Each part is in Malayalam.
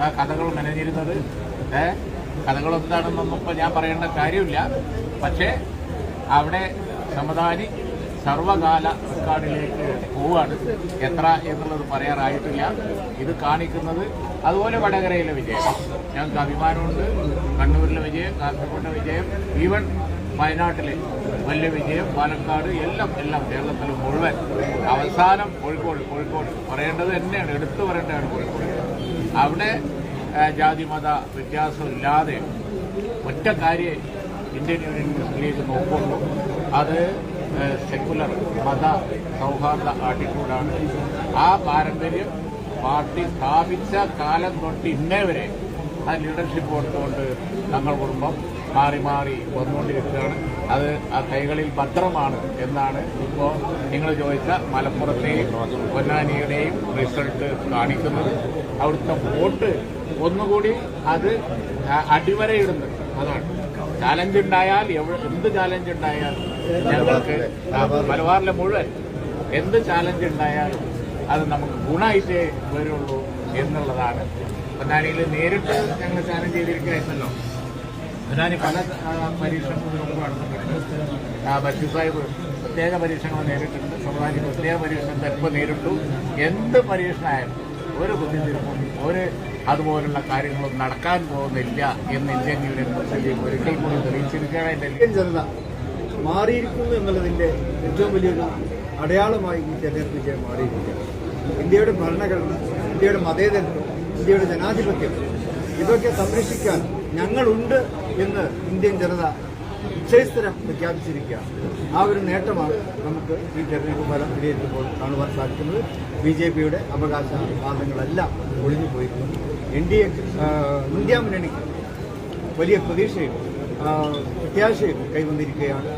ആ കഥകൾ മെനഞ്ഞിരുന്നത് ഏ കഥകൾ എന്താണെന്നൊന്നും ഇപ്പൊ ഞാൻ പറയേണ്ട കാര്യമില്ല. പക്ഷേ അവിടെ സമദാനി സർവകാല റെക്കോർഡിലേക്ക് പോവാണ്. എത്ര എന്നുള്ളത് പറയാറായിട്ടില്ല. ഇത് കാണിക്കുന്നത് അതുപോലെ വടകരയിലെ വിജയം. ഞങ്ങൾക്ക് അഭിമാനമുണ്ട്. കണ്ണൂരിലെ വിജയം കാസർഗോഡിലെ വിജയം ഈവൻ വയനാട്ടിലെ. വലിയ വിജയം പാലക്കാട് എല്ലാം എല്ലാം കേരളത്തിൽ മുഴുവൻ. അവസാനം കോഴിക്കോട് കോഴിക്കോട്. പറയേണ്ടത് തന്നെയാണ് എടുത്തു പറയേണ്ടതാണ് കോഴിക്കോട്. അവിടെ ജാതിമത ജാതി മത വ്യത്യാസമില്ലാതെ ഒറ്റ കാര്യം ഇന്ത്യൻ യൂണിയൻ മുസ്ലിം ലീഗ് അത് സെക്കുലർ മത സൗഹാർദ്ദ ആട്ടിറ്റ്യൂഡാണ്. ആ പാരമ്പര്യം പാർട്ടി സ്ഥാപിച്ച കാലം തൊട്ട് ഇന്നേ വരെ ആ ലീഡർഷിപ്പ് കൊടുത്തുകൊണ്ട് തങ്ങൾ കുടുംബം മാറി മാറി വന്നുകൊണ്ടിരിക്കുകയാണ്. അത് ആ കൈകളിൽ ഭദ്രമാണ് എന്നാണ് ഇപ്പോൾ നിങ്ങൾ ചോദിച്ച മലപ്പുറത്തെയും പൊന്നാനിയുടെയും റിസൾട്ട് കാണിക്കുന്നത്. അവിടുത്തെ വോട്ട് ഒന്നുകൂടി അത് ആ- അടിവരയിടുന്നു. അതാണ്. ചാലഞ്ച് ഉണ്ടായാൽ എന്ത് ചാലഞ്ച് ഉണ്ടായാൽ ഞങ്ങൾക്ക് മലബാറിലെ മുഴുവൻ എന്ത് ചാലഞ്ച് ഉണ്ടായാലും അത് നമുക്ക് ഗുണമായിട്ടേ വരുള്ളൂ. എന്നുള്ളതാണ്. പൊന്നാനിയിൽ നേരിട്ട് ഞങ്ങൾ ചാലഞ്ച് ചെയ്തിരിക്കുകയായിരുന്നല്ലോ പൊന്നാനി പല പരീക്ഷണങ്ങളും നടന്നിട്ടുണ്ട് ബഷീർ സാഹിബ് പ്രത്യേക പരീക്ഷണങ്ങൾ നേരിട്ടുണ്ട്. സമുദായ പ്രത്യേക പരീക്ഷണം ചിലപ്പോൾ നേരിട്ടു. എന്ത് പരീക്ഷണമായാലും ഒരു ബുദ്ധിമുട്ടും ഒരു അതുപോലുള്ള കാര്യങ്ങളും നടക്കാൻ പോകുന്നില്ല എന്ന് ഇന്ത്യൻ യൂണിയൻ ഒരിക്കൽ കൂടി തെളിയിച്ചിരിക്കുകയാണ് ജനത മാറിയിരിക്കുന്നു എന്നുള്ളതിന്റെ ഏറ്റവും വലിയൊരു അടയാളമായി ഈ തെരഞ്ഞെടുപ്പ് വിജയം മാറിയിരിക്കുകയാണ്. ഇന്ത്യയുടെ ഭരണഘടന ഇന്ത്യയുടെ മതേതരത്വം ഇന്ത്യയുടെ ജനാധിപത്യം ഇതൊക്കെ സംരക്ഷിക്കാൻ ഞങ്ങളുണ്ട് എന്ന് ഇന്ത്യൻ ജനത നിശ്ചയസ്ഥരം പ്രഖ്യാപിച്ചിരിക്കുകയാണ്. ആ ഒരു നേട്ടമാണ് നമുക്ക് ഈ തെരഞ്ഞെടുപ്പ് ഫലം വിലയിരുത്തുമ്പോൾ കാണുവാൻ സാധിക്കുന്നത്. ബി ജെ പിയുടെ അവകാശവാദങ്ങളെല്ലാം ഒഴിഞ്ഞു പോയിരുന്നു എൻ ഡി എ ഇന്ത്യ മുന്നണിക്ക് വലിയ പ്രതീക്ഷയും പ്രത്യാശയും കൈവന്നിരിക്കുകയാണ്.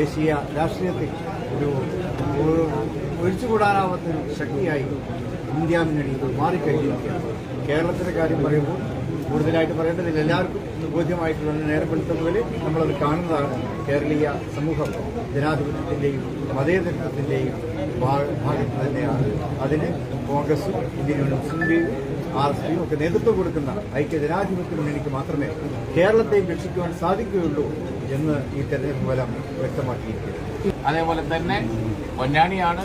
ദേശീയ രാഷ്ട്രീയത്തിൽ ഒരു ഒഴിച്ചുകൂടാനാവാത്തൊരു ശക്തിയായി ഇന്ത്യ മുന്നണി മാറിക്കഴിഞ്ഞിരിക്കുകയാണ്. കേരളത്തിന്റെ കാര്യം പറയുമ്പോൾ കൂടുതലായിട്ട് പറയേണ്ടതില്ല. എല്ലാവർക്കും ബോധ്യമായിട്ടുള്ള നേരം വെളുത്ത നമ്മളത് കാണുന്നതാണ് കേരളീയ സമൂഹം. ജനാധിപത്യത്തിന്റെയും മതേതരത്വത്തിന്റെയും ഭാഗത്ത് തന്നെയാണ്. അതിന് കോൺഗ്രസും ഇന്ത്യൻ മുസ്ലിം ലീഗ് ആർ എസ് പിയും ഒക്കെ നേതൃത്വം കൊടുക്കുന്ന ഐക്യ ജനാധിപത്യ മുന്നണിക്ക് മാത്രമേ കേരളത്തെയും രക്ഷിക്കുവാൻ സാധിക്കുകയുള്ളൂ എന്ന് ഈ തെരഞ്ഞെടുപ്പ് ഫലം വ്യക്തമാക്കിയിരിക്കുന്നു. അതേപോലെ തന്നെ പൊന്നാനിയാണ്